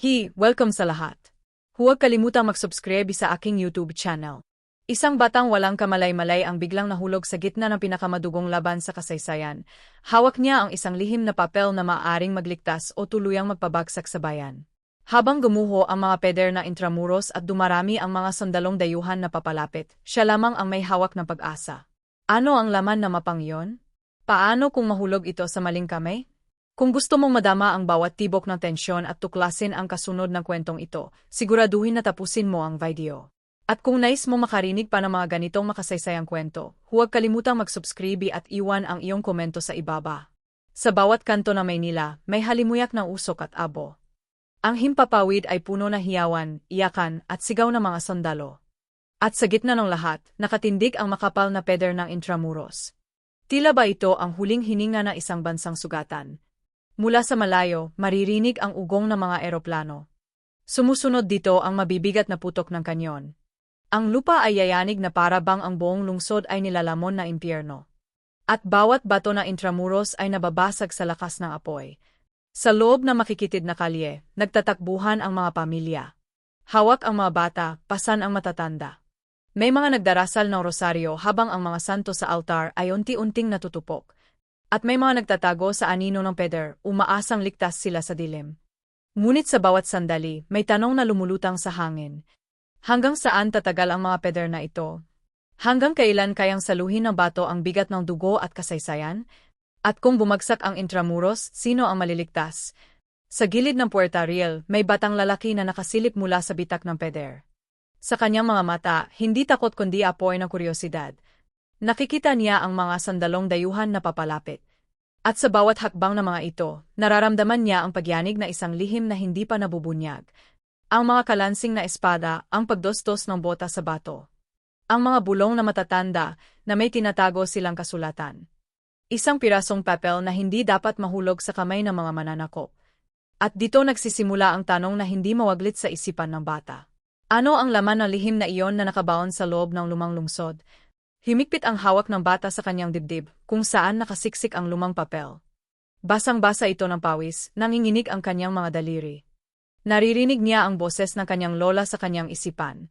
Hi, welcome sa lahat. Huwag kalimutang mag-subscribe sa aking YouTube channel. Isang batang walang kamalay-malay ang biglang nahulog sa gitna ng pinakamadugong laban sa kasaysayan. Hawak niya ang isang lihim na papel na maaaring magligtas o tuluyang magpabagsak sa bayan. Habang gumuho ang mga peder na intramuros at dumarami ang mga sandalong dayuhan na papalapit, siya lamang ang may hawak ng pag-asa. Ano ang laman na mapang yon? Paano kung mahulog ito sa maling kamay? Kung gusto mong madama ang bawat tibok ng tensyon at tuklasin ang kasunod ng kwentong ito, siguraduhin na tapusin mo ang video. At kung nais mo makarinig pa ng mga ganitong makasaysayang kwento, huwag kalimutang mag-subscribe at iwan ang iyong komento sa ibaba. Sa bawat kanto ng Maynila, may halimuyak ng usok at abo. Ang himpapawid ay puno na hiyawan, iyakan, at sigaw ng mga sandalo. At sa gitna ng lahat, nakatindig ang makapal na peder ng intramuros. Tila ba ito ang huling hininga ng isang bansang sugatan, Mula sa malayo, maririnig ang ugong ng mga eroplano. Sumusunod dito ang mabibigat na putok ng kanyon. Ang lupa ay yayanig na para bang ang buong lungsod ay nilalamon na impyerno. At bawat bato na intramuros ay nababasag sa lakas ng apoy. Sa loob na makikitid na kalye, nagtatakbuhan ang mga pamilya. Hawak ang mga bata, pasan ang matatanda. May mga nagdarasal ng rosaryo habang ang mga santo sa altar ay unti-unting natutupok. At may mga nagtatago sa anino ng peder, umaasang ligtas sila sa dilim. Ngunit sa bawat sandali, may tanong na lumulutang sa hangin. Hanggang saan tatagal ang mga peder na ito? Hanggang kailan kayang saluhin ng bato ang bigat ng dugo at kasaysayan? At kung bumagsak ang intramuros, sino ang maliligtas? Sa gilid ng Puerta Real, may batang lalaki na nakasilip mula sa bitak ng peder. Sa kanyang mga mata, hindi takot kundi apoy ng kuryosidad. Nakikita niya ang mga sandalong dayuhan na papalapit. At sa bawat hakbang ng mga ito, nararamdaman niya ang pagyanig na isang lihim na hindi pa nabubunyag. Ang mga kalansing na espada, ang pagdostos ng bota sa bato. Ang mga bulong na matatanda na may tinatago silang kasulatan. Isang pirasong papel na hindi dapat mahulog sa kamay ng mga mananakop. At dito nagsisimula ang tanong na hindi mawaglit sa isipan ng bata. Ano ang laman ng lihim na iyon na nakabaon sa loob ng lumang lungsod Himikpit ang hawak ng bata sa kanyang dibdib, kung saan nakasiksik ang lumang papel. Basang-basa ito ng pawis, nanginginig ang kanyang mga daliri. Naririnig niya ang boses ng kanyang lola sa kanyang isipan.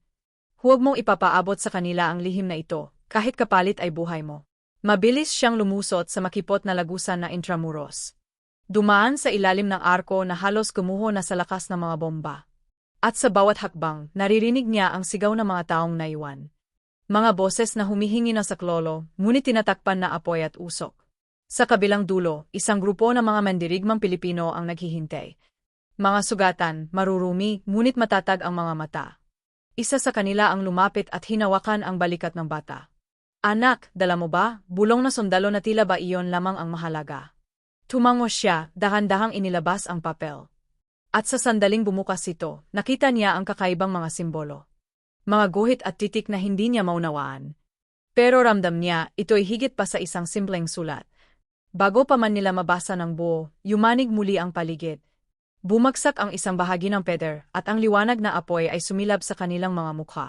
Huwag mong ipapaabot sa kanila ang lihim na ito, kahit kapalit ay buhay mo. Mabilis siyang lumusot sa makipot na lagusan na intramuros. Dumaan sa ilalim ng arko na halos gumuho na sa lakas ng mga bomba. At sa bawat hakbang, naririnig niya ang sigaw ng mga taong naiwan. Mga boses na humihingi ng saklolo, ngunit tinatakpan na apoy at usok. Sa kabilang dulo, isang grupo ng mga mandirigmang Pilipino ang naghihintay. Mga sugatan, marurumi, ngunit matatag ang mga mata. Isa sa kanila ang lumapit at hinawakan ang balikat ng bata. Anak, dala mo ba? Bulong na sundalo na tila ba iyon lamang ang mahalaga. Tumango siya, dahan-dahang inilabas ang papel. At sa sandaling bumukas ito, nakita niya ang kakaibang mga simbolo mga guhit at titik na hindi niya maunawaan. Pero ramdam niya, ito'y higit pa sa isang simpleng sulat. Bago pa man nila mabasa ng buo, yumanig muli ang paligid. Bumagsak ang isang bahagi ng peder at ang liwanag na apoy ay sumilab sa kanilang mga mukha.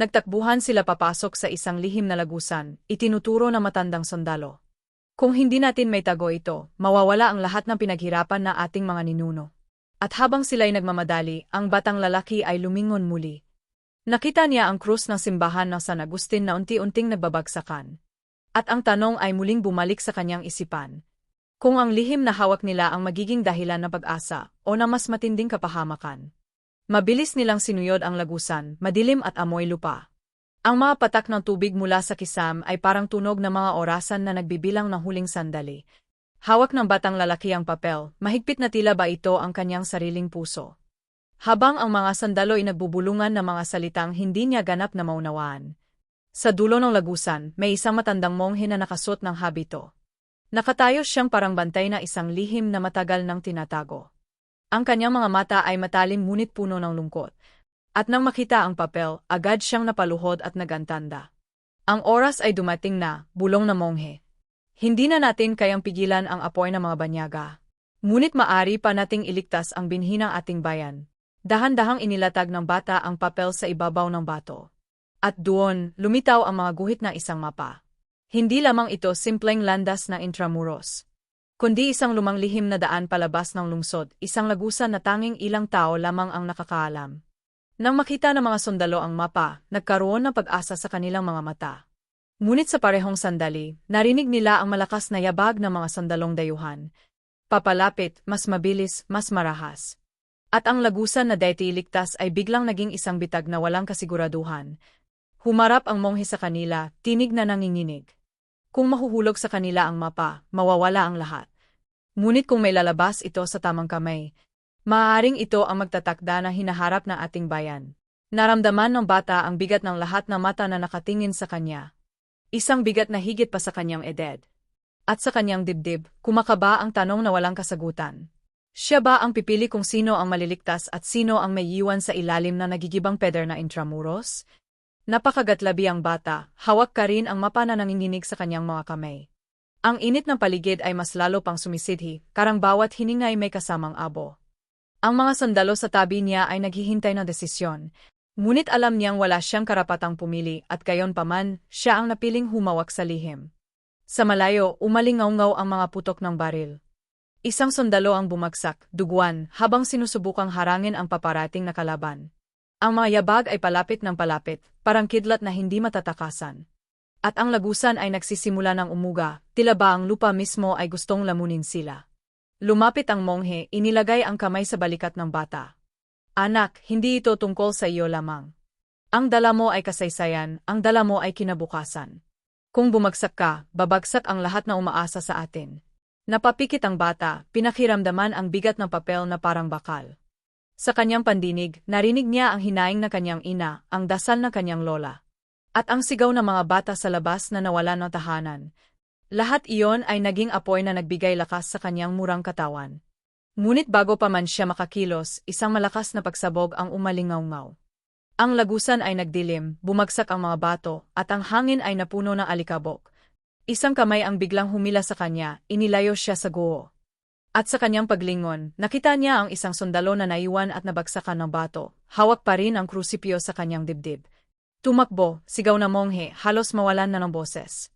Nagtakbuhan sila papasok sa isang lihim na lagusan, itinuturo na matandang sundalo. Kung hindi natin may tago ito, mawawala ang lahat ng pinaghirapan na ating mga ninuno. At habang sila'y nagmamadali, ang batang lalaki ay lumingon muli, Nakita niya ang krus ng simbahan ng San Agustin na unti-unting nagbabagsakan. At ang tanong ay muling bumalik sa kanyang isipan. Kung ang lihim na hawak nila ang magiging dahilan ng pag-asa o na mas matinding kapahamakan. Mabilis nilang sinuyod ang lagusan, madilim at amoy lupa. Ang mga patak ng tubig mula sa kisam ay parang tunog ng mga orasan na nagbibilang ng huling sandali. Hawak ng batang lalaki ang papel, mahigpit na tila ba ito ang kanyang sariling puso. Habang ang mga sandalo ay nagbubulungan ng mga salitang hindi niya ganap na maunawaan. Sa dulo ng lagusan, may isang matandang monghe na nakasuot ng habito. Nakatayo siyang parang bantay na isang lihim na matagal nang tinatago. Ang kanyang mga mata ay matalim ngunit puno ng lungkot. At nang makita ang papel, agad siyang napaluhod at nagantanda. Ang oras ay dumating na, bulong na monghe. Hindi na natin kayang pigilan ang apoy ng mga banyaga. Ngunit maari pa nating iligtas ang binhi ng ating bayan. Dahan-dahang inilatag ng bata ang papel sa ibabaw ng bato. At doon, lumitaw ang mga guhit na isang mapa. Hindi lamang ito simpleng landas na intramuros. kundi isang lumang lihim na daan palabas ng lungsod, isang lagusan na tanging ilang tao lamang ang nakakaalam. Nang makita ng mga sundalo ang mapa, nagkaroon ng pag-asa sa kanilang mga mata. Ngunit sa parehong sandali, narinig nila ang malakas na yabag ng mga sandalong dayuhan. Papalapit, mas mabilis, mas marahas. At ang lagusan na deti iligtas ay biglang naging isang bitag na walang kasiguraduhan. Humarap ang monghe sa kanila, tinig na nanginginig. Kung mahuhulog sa kanila ang mapa, mawawala ang lahat. Ngunit kung may lalabas ito sa tamang kamay, maaaring ito ang magtatakda na hinaharap ng ating bayan. Naramdaman ng bata ang bigat ng lahat na mata na nakatingin sa kanya. Isang bigat na higit pa sa kanyang edad. At sa kanyang dibdib, kumakaba ang tanong na walang kasagutan. Siya ba ang pipili kung sino ang maliligtas at sino ang may iwan sa ilalim na nagigibang peder na intramuros? Napakagatlabi ang bata, hawak ka rin ang mapa na nanginginig sa kanyang mga kamay. Ang init ng paligid ay mas lalo pang sumisidhi, karang bawat hininga ay may kasamang abo. Ang mga sandalo sa tabi niya ay naghihintay ng desisyon, ngunit alam niyang wala siyang karapatang pumili at gayon paman, siya ang napiling humawak sa lihim. Sa malayo, umalingaw-ngaw ang mga putok ng baril. Isang sundalo ang bumagsak, duguan, habang sinusubukang harangin ang paparating na kalaban. Ang mga yabag ay palapit ng palapit, parang kidlat na hindi matatakasan. At ang lagusan ay nagsisimula ng umuga, tila ba ang lupa mismo ay gustong lamunin sila. Lumapit ang monghe, inilagay ang kamay sa balikat ng bata. Anak, hindi ito tungkol sa iyo lamang. Ang dala mo ay kasaysayan, ang dala mo ay kinabukasan. Kung bumagsak ka, babagsak ang lahat na umaasa sa atin. Napapikit ang bata, pinakiramdaman ang bigat ng papel na parang bakal. Sa kanyang pandinig, narinig niya ang hinaing na kanyang ina, ang dasal na kanyang lola. At ang sigaw ng mga bata sa labas na nawalan ng tahanan. Lahat iyon ay naging apoy na nagbigay lakas sa kanyang murang katawan. Ngunit bago pa man siya makakilos, isang malakas na pagsabog ang umalingaw-ngaw. Ang lagusan ay nagdilim, bumagsak ang mga bato, at ang hangin ay napuno ng alikabok. Isang kamay ang biglang humila sa kanya, inilayo siya sa guho. At sa kanyang paglingon, nakita niya ang isang sundalo na naiwan at nabagsakan ng bato, hawak pa rin ang krusipyo sa kanyang dibdib. Tumakbo, sigaw na monghe, halos mawalan na ng boses.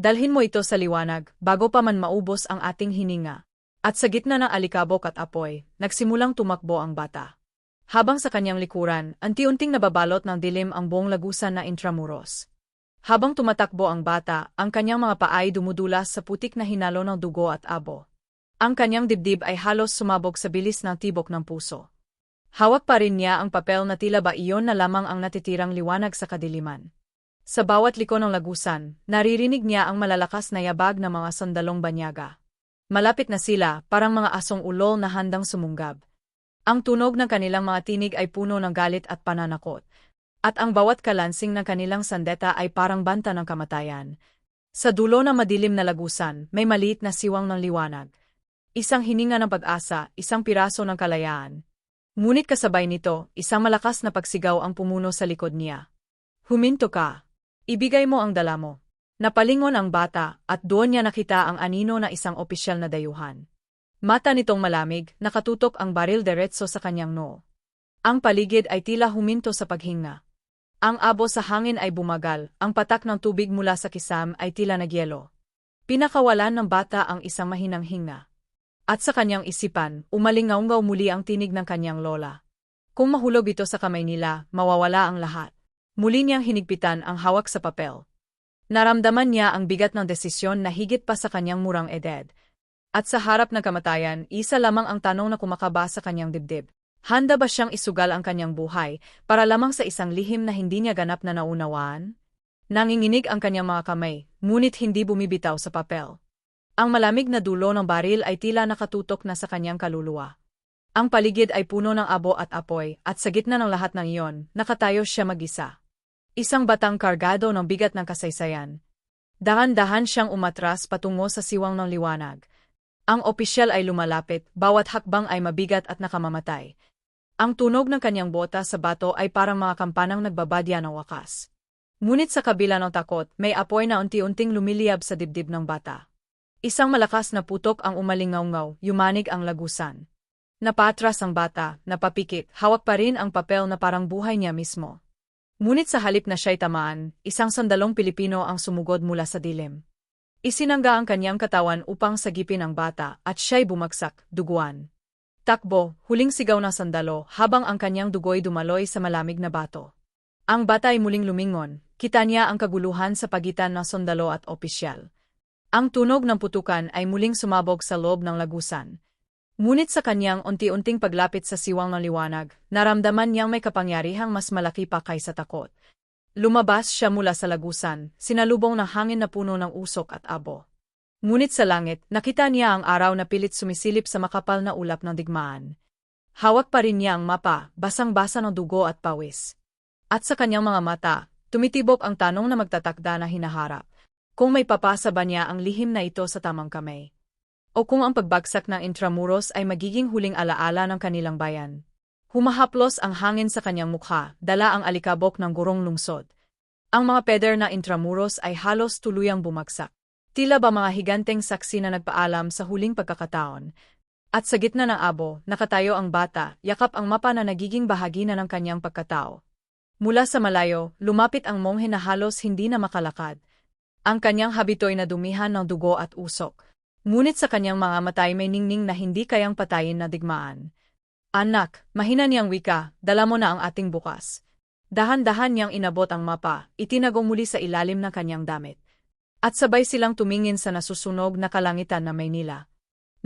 Dalhin mo ito sa liwanag, bago pa man maubos ang ating hininga. At sa gitna ng alikabok at apoy, nagsimulang tumakbo ang bata. Habang sa kanyang likuran, anti-unting nababalot ng dilim ang buong lagusan na intramuros. Habang tumatakbo ang bata, ang kanyang mga paay dumudulas sa putik na hinalo ng dugo at abo. Ang kanyang dibdib ay halos sumabog sa bilis ng tibok ng puso. Hawak pa rin niya ang papel na tila ba iyon na lamang ang natitirang liwanag sa kadiliman. Sa bawat liko ng lagusan, naririnig niya ang malalakas na yabag ng mga sandalong banyaga. Malapit na sila, parang mga asong ulol na handang sumunggab. Ang tunog ng kanilang mga tinig ay puno ng galit at pananakot, at ang bawat kalansing ng kanilang sandeta ay parang banta ng kamatayan. Sa dulo ng madilim na lagusan, may maliit na siwang ng liwanag. Isang hininga ng pag-asa, isang piraso ng kalayaan. Ngunit kasabay nito, isang malakas na pagsigaw ang pumuno sa likod niya. Huminto ka. Ibigay mo ang dala mo. Napalingon ang bata, at doon niya nakita ang anino na isang opisyal na dayuhan. Mata nitong malamig, nakatutok ang baril deretso sa kanyang noo. Ang paligid ay tila huminto sa paghinga. Ang abo sa hangin ay bumagal, ang patak ng tubig mula sa kisam ay tila nagyelo. Pinakawalan ng bata ang isang mahinang hinga. At sa kanyang isipan, umalingaw muli ang tinig ng kanyang lola. Kung mahulog ito sa kamay nila, mawawala ang lahat. Muli niyang hinigpitan ang hawak sa papel. Naramdaman niya ang bigat ng desisyon na higit pa sa kanyang murang edad. At sa harap ng kamatayan, isa lamang ang tanong na kumakaba sa kanyang dibdib. Handa ba siyang isugal ang kanyang buhay para lamang sa isang lihim na hindi niya ganap na naunawaan? Nanginginig ang kanyang mga kamay, ngunit hindi bumibitaw sa papel. Ang malamig na dulo ng baril ay tila nakatutok na sa kanyang kaluluwa. Ang paligid ay puno ng abo at apoy, at sa gitna ng lahat ng iyon, nakatayo siya mag-isa. Isang batang kargado ng bigat ng kasaysayan. Dahan-dahan siyang umatras patungo sa siwang ng liwanag. Ang opisyal ay lumalapit, bawat hakbang ay mabigat at nakamamatay, ang tunog ng kanyang bota sa bato ay parang mga kampanang nagbabadya ng wakas. Ngunit sa kabila ng takot, may apoy na unti-unting lumiliyab sa dibdib ng bata. Isang malakas na putok ang umalingaw-ngaw, yumanig ang lagusan. Napatras ang bata, napapikit, hawak pa rin ang papel na parang buhay niya mismo. Ngunit sa halip na siya'y tamaan, isang sandalong Pilipino ang sumugod mula sa dilim. Isinangga ang kanyang katawan upang sagipin ang bata at siya'y bumagsak, duguan. Takbo, huling sigaw ng sandalo habang ang kanyang dugo'y dumaloy sa malamig na bato. Ang bata ay muling lumingon, kita niya ang kaguluhan sa pagitan ng sundalo at opisyal. Ang tunog ng putukan ay muling sumabog sa loob ng lagusan. Ngunit sa kanyang unti-unting paglapit sa siwang ng liwanag, naramdaman niyang may kapangyarihang mas malaki pa kaysa takot. Lumabas siya mula sa lagusan, sinalubong ng hangin na puno ng usok at abo. Ngunit sa langit, nakita niya ang araw na pilit sumisilip sa makapal na ulap ng digmaan. Hawak pa rin niya ang mapa, basang-basa ng dugo at pawis. At sa kanyang mga mata, tumitibok ang tanong na magtatakda na hinaharap. Kung may papasa ba niya ang lihim na ito sa tamang kamay? O kung ang pagbagsak ng Intramuros ay magiging huling alaala ng kanilang bayan? Humahaplos ang hangin sa kanyang mukha, dala ang alikabok ng gurong lungsod. Ang mga peder na Intramuros ay halos tuluyang bumagsak. Tila ba mga higanteng saksi na nagpaalam sa huling pagkakataon. At sa gitna ng abo, nakatayo ang bata, yakap ang mapa na nagiging bahagi na ng kanyang pagkatao. Mula sa malayo, lumapit ang monghe na halos hindi na makalakad. Ang kanyang habito'y nadumihan ng dugo at usok. Ngunit sa kanyang mga matay may ningning na hindi kayang patayin na digmaan. Anak, mahina niyang wika, dala mo na ang ating bukas. Dahan-dahan niyang inabot ang mapa, itinagong muli sa ilalim ng kanyang damit. At sabay silang tumingin sa nasusunog na kalangitan na Maynila.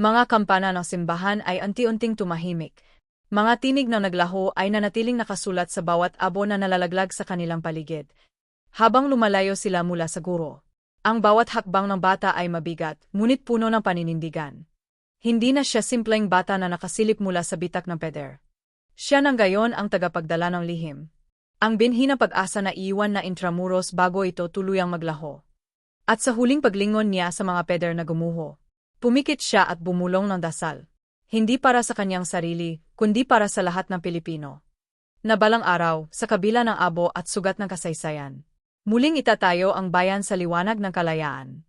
Mga kampana ng simbahan ay anti-unting tumahimik. Mga tinig na naglaho ay nanatiling nakasulat sa bawat abo na nalalaglag sa kanilang paligid. Habang lumalayo sila mula sa guro. Ang bawat hakbang ng bata ay mabigat, ngunit puno ng paninindigan. Hindi na siya simpleng bata na nakasilip mula sa bitak ng peder. Siya nang gayon ang tagapagdala ng lihim. Ang binhi na pag-asa na iwan na intramuros bago ito tuluyang maglaho. At sa huling paglingon niya sa mga peder na gumuho, pumikit siya at bumulong ng dasal. Hindi para sa kanyang sarili, kundi para sa lahat ng Pilipino. Nabalang araw, sa kabila ng abo at sugat ng kasaysayan. Muling itatayo ang bayan sa liwanag ng kalayaan.